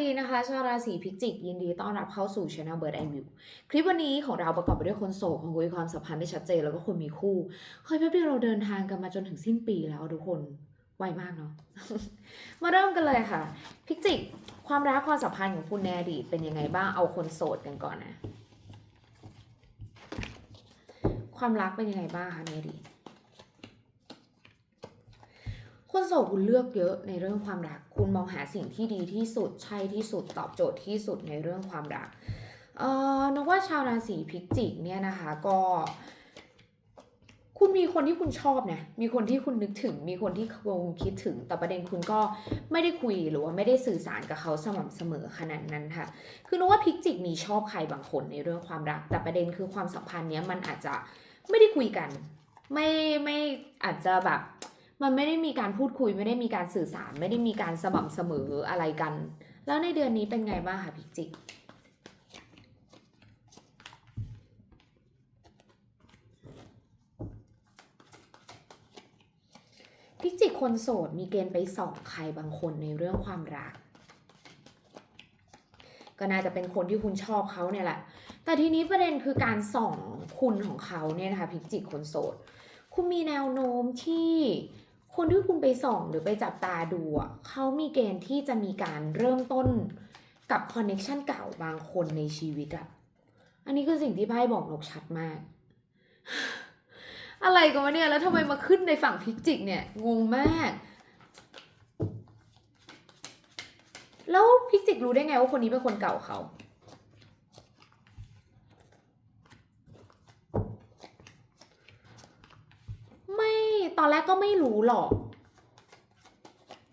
ดีนะคะชาวราศีพิจิก ยินดีต้อนรับเข้าสู่ช anel Bird and View คลิปวันนี้ของเราประกอบไปด้วยคนโสดคนคุยความสัมพันธ์ไม่ชัดเจนแล้วก็คนมีคู่เฮ้ยแป๊บเดียวเราเดินทางกันมาจนถึงสิ้นปีแล้วทุกคนไวมากเนาะมาเริ่มกันเลยค่ะ พิจิก ความรักความสัมพันธ์ของคุณในอดีตเป็นยังไงบ้างเอาคนโสดกันก่อนนะ ความรักเป็นยังไงบ้างคะในอดีต คนโสดคุณเลือกเยอะในเรื่องความรัก คุณมองหาสิ่งที่ดีที่สุดใช่ที่สุดตอบโจทย์ที่สุดในเรื่องความรักเอ่อนกว่าชาวราศีพิจิกเนี่ยนะคะก็คุณมีคนที่คุณชอบนะ มีคนที่คุณนึกถึง มีคนที่คุณคิดถึง แต่ประเด็นคุณก็ไม่ได้คุยหรือว่าไม่ได้สื่อสารกับเขาสม่ำเสมอขนาดนั้นค่ะ คือนึกว่าพิจิกมีชอบใครบางคนในเรื่องความรัก แต่ประเด็นคือความสัมพันธ์เนี้ยมันอาจจะไม่ได้คุยกัน ไม่ไม่อาจจะแบบ มันไม่ได้มีการพูดคุยไม่ได้มีการสื่อสาร ไม่ได้มีการสม่ำเสมออะไรกัน แล้วในเดือนนี้เป็นไงบ้างคะพิจิกพิจิกคนโสดมีเกณฑ์ไปส่องใครบางคนในเรื่องความรัก ก็น่าจะเป็นคนที่คุณชอบเขาเนี่ยแหละ แต่ทีนี้ประเด็นคือการส่องคุณของเขาเนี่ยนะคะพิจิกคนโสด คุณมีแนวโน้มที่ คนที่คุณไปส่องหรือไปจับตาดูอะเขามีเกณฑ์ที่จะมีการเริ่มต้นกับคอนเน็ชันเก่าบางคนในชีวิตอะ อันนี้คือสิ่งที่ไพ่บอกนกชัดมาก อะไรกันวะเนี่ย แล้วทำไมมาขึ้นในฝั่งพิจิกเนี่ย งงมาก แล้วพิจิกรู้ได้ไงว่าคนนี้เป็นคนเก่าเขา ไม่ ตอนแรกก็ไม่รู้หรอก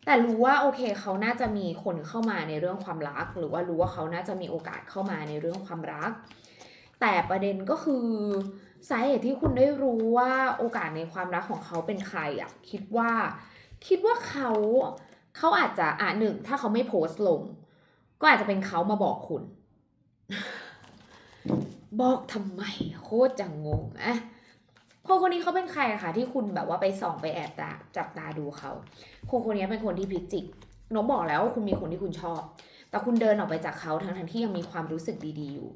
แต่รู้ว่าโอเคเขาน่าจะมีคนเข้ามาในเรื่องความรัก หรือว่ารู้ว่าเขาน่าจะมีโอกาสเข้ามาในเรื่องความรัก แต่ประเด็นก็คือสาเหตุที่คุณได้รู้ว่าโอกาสในความรักของเขาเป็นใครอะคิดว่า คิดว่าเขาเขาอาจจะอะหนึ่งถ้าเขาไม่โพสต์ลง ก็อาจจะเป็นเขามาบอกคุณ บอกทำไมโคตรจังงงอะ คนคนนี้เขาเป็นใครคะที่คุณแบบว่าไปส่องไปแอบตาจับตาดูเขาคนคนนี้เป็นคนที่พิจิกนกบอกแล้วว่าคุณมีคนที่คุณชอบ แต่คุณเดินออกไปจากเขาทั้งทั้งที่ยังมีความรู้สึกดีๆอยู่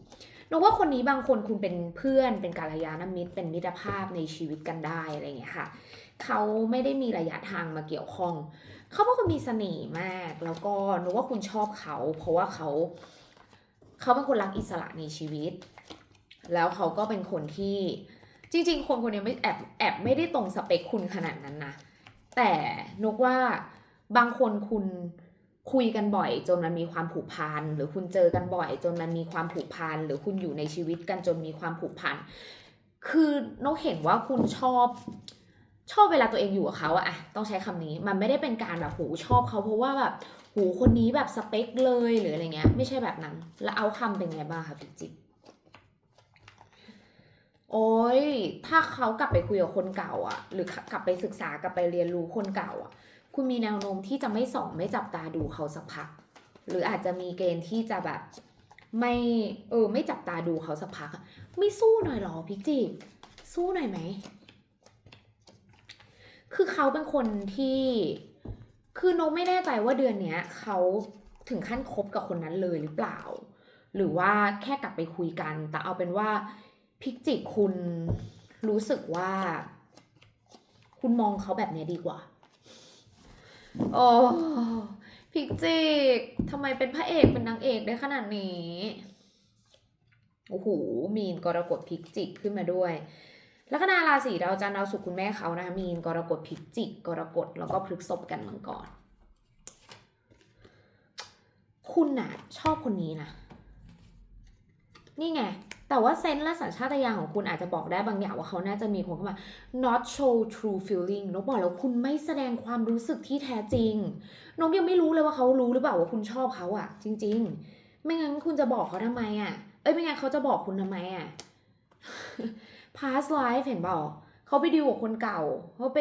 นกว่าคนนี้บางคนคุณเป็นเพื่อนเป็นกัลยาณมิตร เป็นมิตรภาพในชีวิตกันได้อะไรอย่างเงี้ยค่ะเขาไม่ได้มีระยะทางมาเกี่ยวข้อง เขาเป็นคนมีเสน่ห์มาก แล้วก็นึกว่าคุณชอบเขา เพราะว่าเขา เขาเป็นคนรักอิสระในชีวิต แล้วเขาก็เป็นคนที่ จริง ๆ คนคนนี้ไม่แอบแอบไม่ได้ตรงสเปคคุณขนาดนั้นนะ แต่นกว่าบางคนคุณคุยกันบ่อย จนมันมีความผูกพันหรือคุณเจอกันบ่อย จนมันมีความผูกพันหรือคุณอยู่ในชีวิตกันจนมีความผูกพันคือนกเห็นว่าคุณชอบ ชอบเวลาตัวเองอยู่กับเขาอะต้องใช้คำนี้มันไม่ได้เป็นการแบบหูชอบเขาเพราะว่าแบบหูคนนี้แบบสเปคเลยหรืออะไรเงี้ย ไม่ใช่แบบนั้น แล้วเอาคำเป็นไงบ้างคะพิจิก โอ้ย ถ้าเขากลับไปคุยกับคนเก่าอะหรือกลับไปศึกษากลับไปเรียนรู้คนเก่าอะคุณมีแนวโน้มที่จะไม่ส่องไม่จับตาดูเขาสักพัก หรืออาจจะมีเกณฑ์ที่จะแบบไม่เออไม่จับตาดูเขาสักพัก ไม่สู้หน่อยหรอพิจิกสู้หน่อยไหม คือเขาเป็นคนที่ คือนกไม่แน่ใจว่าเดือนเนี้ยเขาถึงขั้นคบกับคนนั้นเลยหรือเปล่า หรือว่าแค่กลับไปคุยกัน แต่เอาเป็นว่า พิกจิกคุณรู้สึกว่า คุณมองเขาแบบเนี้ยดีกว่า โอ้พิกจิกทำไมเป็นพระเอกเป็นนางเอกได้ขนาดนี้โอ้โหมีนกรกฎพิกจิกขึ้นมาด้วยลัคนาราศีดาวจันทร์ดาวศุกร์คุณแม่เขานะคะมีนกรกฎพิจิกกรกฎแล้วก็พฤษภกันมังกรคุณน่ะ ชอบคนนี้นะนี่ไง แต่ว่าเซนส์และสัญชาตญาณของคุณอาจจะบอกได้บางอย่างว่าเขาน่าจะมีคนเข้ามา not show true feeling นกบอกแล้วคุณไม่แสดงความรู้สึกที่แท้จริง นกยังไม่รู้เลยว่าเขารู้หรือเปล่าว่าคุณชอบเขาอะจริง ๆ ไม่งั้นคุณจะบอกเขาทำไมอะเอ้ยไม่งั้นเขาจะบอกคุณทำไมอะ past life เห็นเปล่าเขาไปดีลกับคนเก่าเขาไป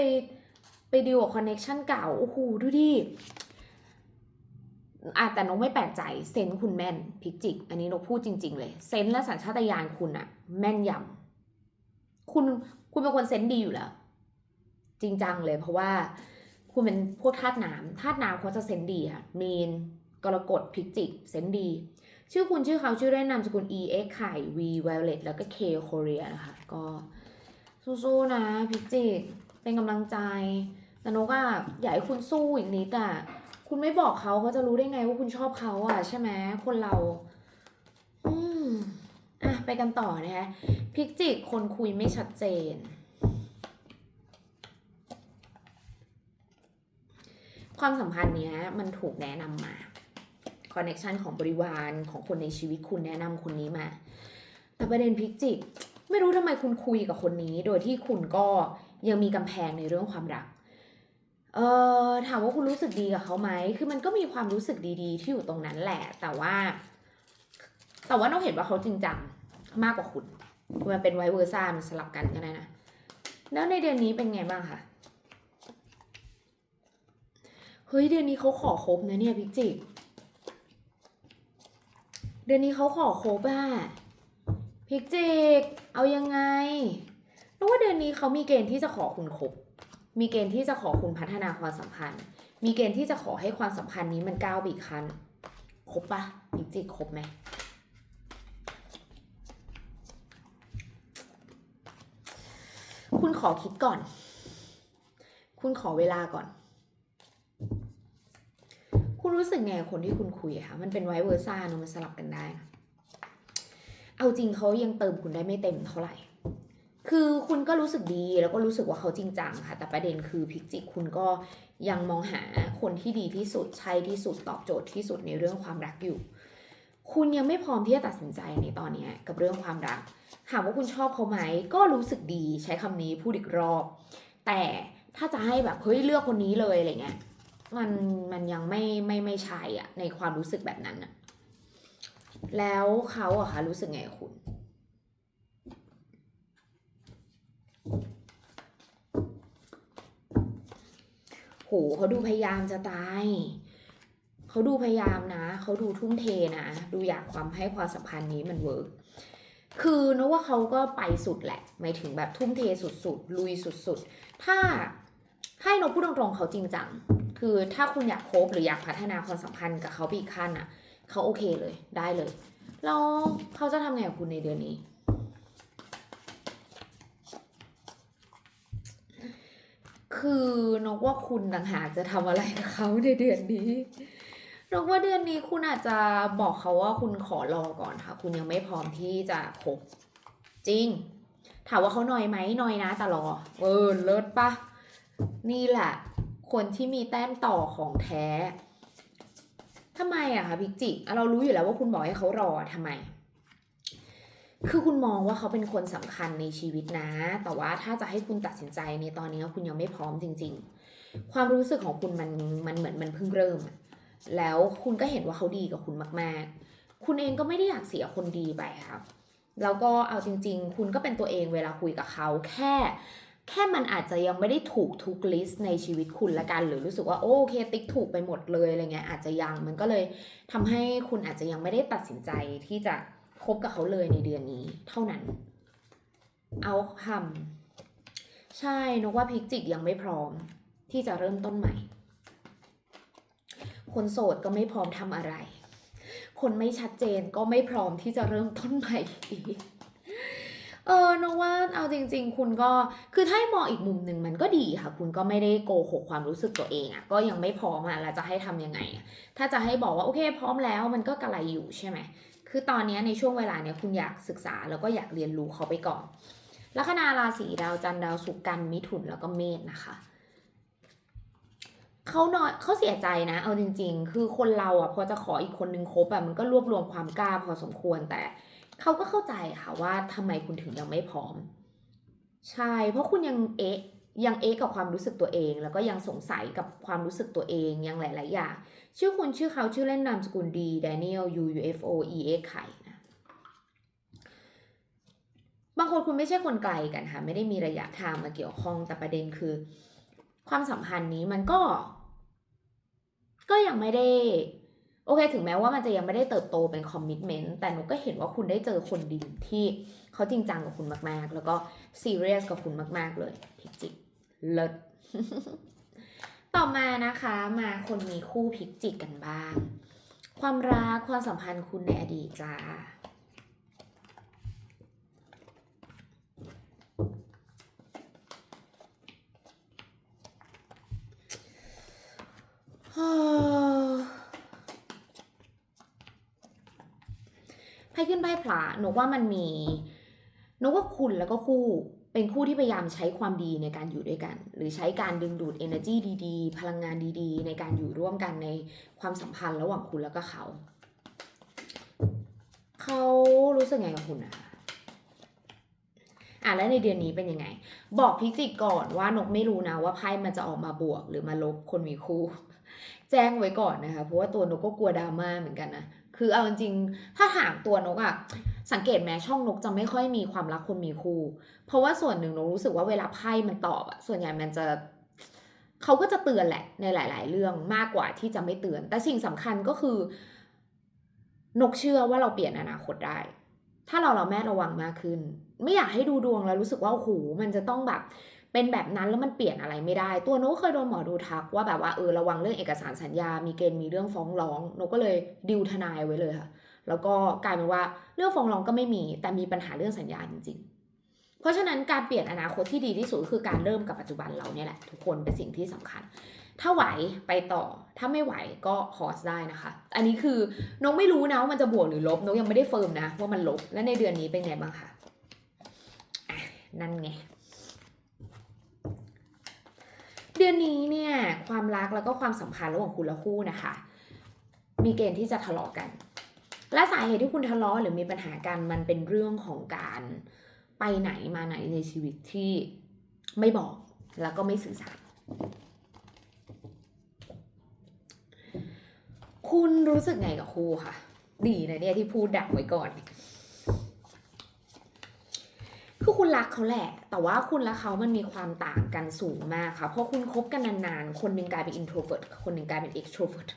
ไปดีลกับคอนเน็ชันเก่าโอ้โหดูดิ อะแต่นกไม่แปลกใจเซนคุณแม่นพิจิก อันนี้นกพูดจริง ๆ เลยเซนและสัญชาตญาณคุณอะแม่นยำคุณคุณเป็นคนเซนดีอยู่แล้ว จริงจังเลยเพราะว่าคุณเป็นพวกธาตุน้ำธาตุน้ำเขาจะเซนดีค่ะมีนกรกฎพิจิกเซนดี ชื่อคุณชื่อเขาชื่อเล่นนามสกุล E X ไข่ V Violet แล้วก็ K Korea นะคะ ก็สู้ๆนะพิจิก เป็นกำลังใจแต่นกอะอยากให้คุณสู้อีกนิดอะ คุณไม่บอกเขาเขาจะรู้ได้ไงว่าคุณชอบเขาอะใช่ไหมคนเรา อืมอะไปกันต่อนะคะพิกจิกคนคุยไม่ชัดเจน ความสัมพันธ์เนี้ยมันถูกแนะนำมาคอนเน t ชันของบริวารของคนในชีวิตคุณแนะนำคนนี้มา แต่ประเด็นพิกจิก ไม่รู้ทำไมคุณคุยกับคนนี้ โดยที่คุณก็ยังมีกำแพงในเรื่องความรัก เออถามว่าคุณรู้สึกดีกับเขาไหม คือมันก็มีความรู้สึกดีๆ ที่อยู่ตรงนั้นแหละ แต่ว่า แต่ว่าเราเห็นว่าเขาจริงจังมากกว่าคุณ มันเป็นไวเวอร์ซ่ามันสลับกันก็ได้นะ แล้วในเดือนนี้เป็นไงบ้างคะเฮ้ยเดือนนี้เขาขอคบนะเนี่ยพิจิกเดือนนี้เขาขอคบอะพิจิกเอายังไงราะว่าเดือนนี้เขามีเกณฑ์ที่จะขอคุณคบ มีเกณฑ์ที่จะขอคุณพัฒนาความสัมพันธ์ มีเกณฑ์ที่จะขอให้ความสัมพันธ์นี้มันก้าวไปอีกันครบปะพิจิกคบไหมคุณขอคิดก่อน คุณขอเวลาก่อน คุณรู้สึกไงคนที่คุณคุยอะคะมันเป็นไวเวอร์ซ่าเนอะมันสลับกันได้ เอาจริงเขายังเติมคุณได้ไม่เต็มเท่าไหร่ คือคุณก็รู้สึกดีแล้วก็รู้สึกว่าเขาจริงจังค่ะ แต่ประเด็นคือพิกจิกคุณก็ยังมองหาคนที่ดีที่สุดใช่ที่สุดตอบโจทย์ที่สุดในเรื่องความรักอยู่ คุณยังไม่พร้อมที่จะตัดสินใจในตอนนี้กับเรื่องความรักถามว่าคุณชอบเขาไหมก็รู้สึกดีใช้คำนี้พูดอีกรอบ แต่ถ้าจะให้แบบเฮ้ยเลือกคนนี้เลยอะไรเงี้ยมันมันยังไม่ไม่ไม่ใช่อะในความรู้สึกแบบนั้นอะแล้วเขาอะคะรู้สึกไงคุณ เขาดูพยายามจะตาย เขาดูพยายามนะเขาดูทุ่มเทนะ ดูอยากความให้ความสัมพันธ์นี้มันเวิร์กคือนึกว่าเขาก็ไปสุดแหละ หมายถึงแบบทุ่มเทสุดๆ ลุยสุดๆ ถ้าให้นกพูดตรงๆเขาจริงจัง คือถ้าคุณอยากคบหรืออยากพัฒนาความสัมพันธ์กับเขาไปอีกขั้นอะ เขาโอเคเลยได้เลย แล้วเขาจะทำไงกับคุณในเดือนนี้ คือนกว่าคุณต่างหากจะทำอะไรกับเขาในเดือนนี้นกว่าเดือนนี้คุณอาจจะบอกเขาว่าคุณขอรอก่อนค่ะ คุณยังไม่พร้อมที่จะคบจริง ถามว่าเขาน้อยไหมน้อยนะแต่รอเออเลิศปะนี่แหละ คนที่มีแต้มต่อของแท้ทำไมอะคะพิกจิเรารู้อยู่แล้วว่าคุณบอกให้เขารอทำไม คือคุณมองว่าเขาเป็นคนสำคัญในชีวิตนะ แต่ว่าถ้าจะให้คุณตัดสินใจในตอนนี้คุณยังไม่พร้อมจริง ๆ ความรู้สึกของคุณมันมันเหมือนมันเพิ่งเริ่ม แล้วคุณก็เห็นว่าเขาดีกับคุณมาก ๆ คุณเองก็ไม่ได้อยากเสียคนดีไปครับ แล้วก็เอาจริง ๆ คุณก็เป็นตัวเองเวลาคุยกับเขาแค่ แค่มันอาจจะยังไม่ได้ถูกทุกลิสต์ในชีวิตคุณละกัน หรือรู้สึกว่าโอเคติ๊กถูกไปหมดเลยอะไรเงี้ยอาจจะยังมันก็เลยทำให้คุณอาจจะยังไม่ได้ตัดสินใจที่จะ คบกับเขาเลยในเดือนนี้ เท่านั้น เอาคำใช่นกว่าพิกจิกยังไม่พร้อม ที่จะเริ่มต้นใหม่ คนโสดก็ไม่พร้อมทำอะไร คนไม่ชัดเจนก็ไม่พร้อมที่จะเริ่มต้นใหม่อีกเออนกว่าเอาจริง ๆ คุณก็คือถ้าให้มองอีกมุมหนึ่งมันก็ดีค่ะ คุณก็ไม่ได้โกหกความรู้สึกตัวเองอะ่ะ ก็ยังไม่พร้อมอะแล้วจะให้ทำยังไง ถ้าจะให้บอกว่าโอเค พร้อมแล้วมันก็กระไรอยู่ใช่ไหม คือตอนนี้ในช่วงเวลาเนี้ยคุณอยากศึกษาแล้วก็อยากเรียนรู้เขาไปก่อน ลัคนาราศีดาวจันทร์ดาวศุกร์กันมิถุนแล้วก็เมษนะคะเขาน้อยเขาเสียใจนะ เอาจริง ๆ คือคนเราอะพอจะขออีกคนนึงคบอะมันก็รวบรวมความกล้าพอสมควรแต่เขาก็เข้าใจค่ะว่าทำไมคุณถึงยังไม่พร้อม ใช่ เพราะคุณยังเอ๊ะ ยังเอ๊ะกับความรู้สึกตัวเอง แล้วก็ยังสงสัยกับความรู้สึกตัวเองยังหลาย ๆ อย่าง ชื่อคุณชื่อเขาชื่อเล่นนามสกุลดี Daniel U U F O E X ไข่นะบางคนคุณไม่ใช่คนไกลกันค่ะ ไม่ได้มีระยะทางมาเกี่ยวข้องแต่ประเด็นคือ ความสัมพันธ์นี้มันก็ ก็ยังไม่ได้ โอเค ถึงแม้ว่ามันจะยังไม่ได้เติบโตเป็นคอมมิชเมนต์แต่หนูก็เห็นว่าคุณได้เจอคนดีที่เขาจริงจังกับคุณมาก ๆ แล้วก็ซีเรียสกับคุณมาก ๆ เลยพิจิก เลิศต่อมานะคะมาคนมีคู่พิกจิกกันบ้าง ความรักความสัมพันธ์คุณในอดีตจ้าไพ่ขึ้นไพ่พระนกว่ามันมีหนกว่าคุณแล้วก็คู่ เป็นคู่ที่พยายามใช้ความดีในการอยู่ด้วยกัน หรือใช้การดึงดูด energy ดีๆ พลังงานดีๆ ในการอยู่ร่วมกันในความสัมพันธ์ระหว่างคุณแล้วก็เขา เขารู้สึกไงกับคุณนะอะแล้วในเดือนนี้เป็นยังไง บอกพิจิกก่อนว่านกไม่รู้นะว่าไพ่มันจะออกมาบวกหรือมาลบคนมีคู่ แจ้งไว้ก่อนนะคะเพราะว่าตัวนกก็กลัวดราม่าเหมือนกันนะคือเอาจริงถ้าถามตัวนกอะ สังเกตไหมช่องนกจะไม่ค่อยมีความรักคนมีคู่ เพราะว่าส่วนหนึ่งนกรู้สึกว่าเวลาไพ่มันตอบอะส่วนใหญ่มันจะเขาก็จะเตือนแหละในหลาย ๆ เรื่องมากกว่าที่จะไม่เตือน แต่สิ่งสำคัญก็คือนกเชื่อว่าเราเปลี่ยนอนาคตได้ ถ้าเราเราแม่ระวังมากขึ้น ไม่อยากให้ดูดวงแล้วรู้สึกว่าโอ้โหมันจะต้องแบบเป็นแบบนั้นแล้วมันเปลี่ยนอะไรไม่ได้ ตัวนกเคยโดนหมอดูทักว่าแบบว่าเออระวังเรื่องเอกสารสัญญา มีเกณฑ์มีเรื่องฟ้องร้องนกก็เลยดิวทนายไว้เลยค่ะ แล้วก็กลายเป็นว่าเรื่องฟ้องร้องก็ไม่มี แต่มีปัญหาเรื่องสัญญาจริง ๆ เพราะฉะนั้นการเปลี่ยนอนาคตที่ดีที่สุดคือการเริ่มกับปัจจุบันเราเนี่ยแหละทุกคนเป็นสิ่งที่สำคัญ ถ้าไหวไปต่อ ถ้าไม่ไหวก็พอสได้นะคะ อันนี้คือนกไม่รู้นะว่ามันจะบวกหรือลบนกยังไม่ได้เฟิร์มนะว่ามันลบ และในเดือนนี้เป็นไงบ้างคะอะนั่นไงเดือนนี้เนี่ยความรักแล้วก็ความสัมพันธ์ระหว่างคุณและคู่นะคะ มีเกณฑ์ที่จะทะเลาะกัน และสาเหตุที่คุณทะเลาะหรือมีปัญหากันมันเป็นเรื่องของการไปไหนมาไหนในชีวิตที่ไม่บอกแล้วก็ไม่สื่อสาร คุณรู้สึกไงกับคู่ค่ะดีนะเนี่ยที่พูดดักไว้ก่อน คือคุณรักเขาแหละ แต่ว่าคุณและเขามันมีความต่างกันสูงมากค่ะ เพราะคุณคบกันนานๆ คนหนึ่งกลายเป็น introvert คนหนึ่งกลายเป็น extrovert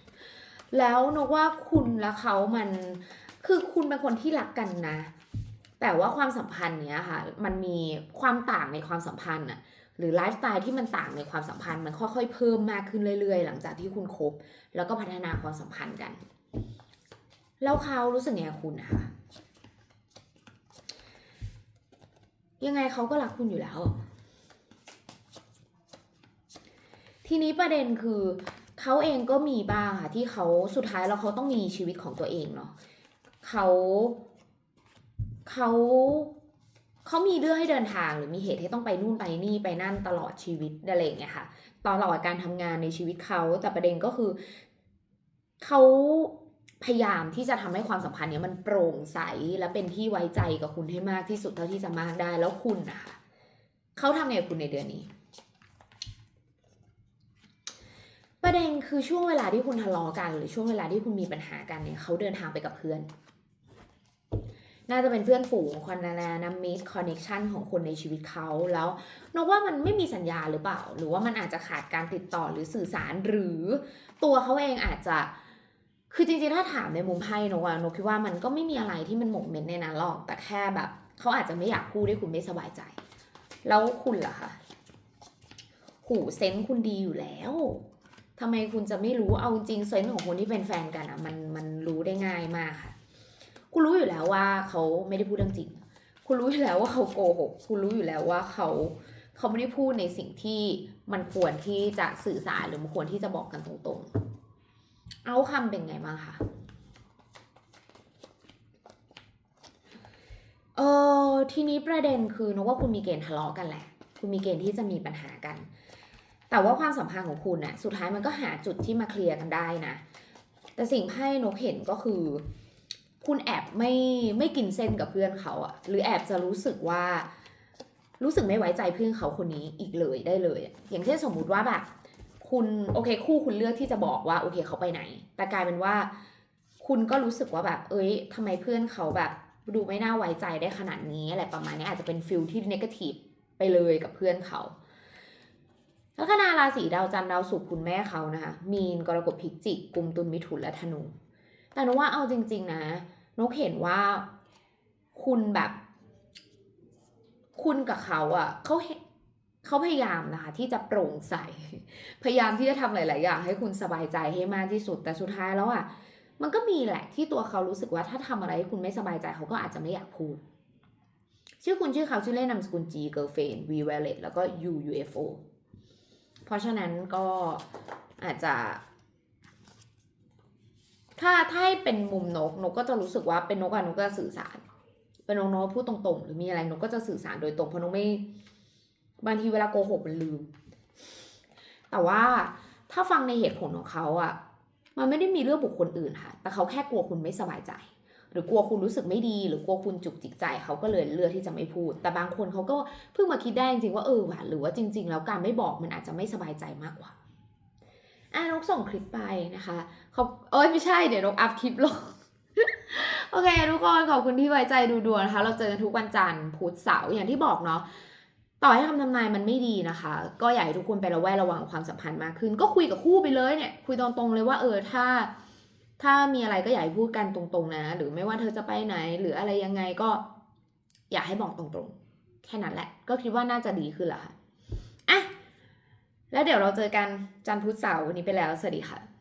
แล้วนกว่าคุณและเขามันคือคุณเป็นคนที่รักกันนะ แต่ว่าความสัมพันธ์เนี้ยค่ะ มันมีความต่างในความสัมพันธ์อะหรือไลฟ์สไตล์ที่มันต่างในความสัมพันธ์มันค่อยๆเพิ่มมากขึ้นเรื่อยๆ หลังจากที่คุณคบ แล้วก็พัฒนาความสัมพันธ์กัน แล้วเขารู้สึกไงคุณนะคะยังไงเขาก็รักคุณอยู่แล้ว ทีนี้ประเด็นคือ เขาเองก็มีบ้างค่ะที่เขาสุดท้ายแล้วเขาต้องมีชีวิตของตัวเองเนาะเขาเขาเขามีเรื่องให้เดินทางหรือมีเหตุให้ต้องไปนู่นไปนี่ไปนั่นตลอดชีวิตอะไรอย่างเงี้ยค่ะตลอดการทำงานในชีวิตเขาแต่ประเด็นก็คือเขาพยายามที่จะทำให้ความสัมพันธ์เนี้ยมันโปร่งใสและเป็นที่ไว้ใจกับคุณให้มากที่สุดเท่าที่จะมากได้แล้วคุณนะคะเขาทำไงกับคุณในเดือนนี้ ประเด็นคือช่วงเวลาที่คุณทะเลาะกัน หรือช่วงเวลาที่คุณมีปัญหากันเนี่ยเขาเดินทางไปกับเพื่อน น่าจะเป็นเพื่อนฝูงคอนนานามิสคอนเนคชันของคนในชีวิตเขาแล้วนกว่ามันไม่มีสัญญาหรือเปล่า หรือว่ามันอาจจะขาดการติดต่อหรือสื่อสารหรือตัวเขาเองอาจจะคือจริงๆถ้าถามในมุมไพ่นกอะนกคิดว่ามันก็ไม่มีอะไรที่มันหมกเม็ดในนั้นหรอก แต่แค่แบบเขาอาจจะไม่อยากพูดให้คุณไม่สบายใจ แล้วคุณล่ะคะ หูเซนส์คุณดีอยู่แล้ว ทำไมคุณจะไม่รู้เอาจริงเซนส์ของคนที่เป็นแฟนกันอะมันมันรู้ได้ง่ายมากค่ะ คุณรู้อยู่แล้วว่าเขาไม่ได้พูดเรื่องจริง คุณรู้อยู่แล้วว่าเขาโกหกคุณรู้อยู่แล้วว่าเขาเขาไม่ได้พูดในสิ่งที่มันควรที่จะสื่อสารหรือมันควรที่จะบอกกันตรงๆ เอาคำเป็นไงบ้างคะเออทีนี้ประเด็นคือนกว่าคุณมีเกณฑ์ทะเลาะกันแหละ คุณมีเกณฑ์ที่จะมีปัญหากัน แต่ว่าความสัมพันธ์ของคุณน่ะสุดท้ายมันก็หาจุดที่มาเคลียร์กันได้นะ แต่สิ่งไพ่นกเห็นก็คือ คุณแอบไม่ไม่กินเส้นกับเพื่อนเขาอะหรือแอบจะรู้สึกว่า รู้สึกไม่ไว้ใจเพื่อนเขาคนนี้อีกเลยได้เลย อย่างเช่นสมมุติว่าแบบคุณโอเคคู่คุณเลือกที่จะบอกว่าโอเคเขาไปไหน แต่กลายเป็นว่า คุณก็รู้สึกว่าแบบ เอ้ยทำไมเพื่อนเขาแบบดูไม่น่าไว้ใจได้ขนาดนี้อะไรประมาณนี้อาจจะเป็นฟิลที่นกาทีฟไปเลยกับเพื่อนเขา ลัคนาราศีดาวจันทร์ดาวศุกร์คุณแม่เขานะคะมีนกรกฎพิจิกกุมตุลมิถุนและธนู แต่นกว่าเอาจริง ๆ นะนกเห็นว่าคุณแบบ คุณกับเขาอะ่ะเขาเขาพยายามนะคะที่จะโปร่งใส พยายามที่จะทำหลาย ๆ อย่าง ให้คุณสบายใจให้มากที่สุด แต่สุดท้ายแล้วอะ่ะมันก็มีแหละที่ตัวเขารู้สึกว่าถ้าทำอะไรให้คุณไม่สบายใจเขาก็อาจจะไม่อยากพูด ชื่อคุณชื่อเขาชื่อเล่นนามสกุล G girlfriend V violet แล้วก็ U UFO เพราะฉะนั้นก็อาจจะ ถ้าถ้าให้เป็นมุมนกนกก็จะรู้สึกว่าเป็นนกอะนกก็จะสื่อสาร เป็นนกนกพูดตรงๆ หรือมีอะไรนกก็จะสื่อสารโดยตรงเพราะนกไม่บางทีเวลาโกหกมันลืม แต่ว่าถ้าฟังในเหตุผลของเขาอะมันไม่ได้มีเรื่องบุคคลอื่นค่ะ แต่เขาแค่กลัวคุณไม่สบายใจ รือกลัวคุณรู้สึกไม่ดี หรือกลัวคุณจุกจิกใจเขาก็เลยเลือกที่จะไม่พูด แต่บางคนเขาก็เพิ่งมาคิดได้จริงๆว่าเออว่ะหรือว่าจริง ๆ แล้วการไม่บอกมันอาจจะไม่สบายใจมากกว่าอะนกส่งคลิปไปนะคะเขาเอ้ยไม่ใช่เดี๋ยวนกอัพคลิปลงโอเค ทุกคนขอบคุณที่ไว้ใจดูดวงนะคะ เราเจอกันทุกวันจันทร์พุธเสาร์อย่างที่บอกเนาะต่อให้คำทำนายมันไม่ดีนะคะ ก็อยากให้ทุกคนไประแวดระวังความสัมพันธ์มากขึ้น ก็คุยกับคู่ไปเลยเนี่ย คุยตรงๆเลยว่าเออถ้า ถ้ามีอะไรก็อยากให้พูดกันตรงๆนะ หรือไม่ว่าเธอจะไปไหน หรืออะไรยังไงก็ อยากให้บอกตรงๆ แค่นั้นแหละ ก็คิดว่าน่าจะดีขึ้นละค่ะอะแล้วเดี๋ยวเราเจอกันจันทร์พุธเสาร์วันนี้ไปแล้ว สวัสดีค่ะ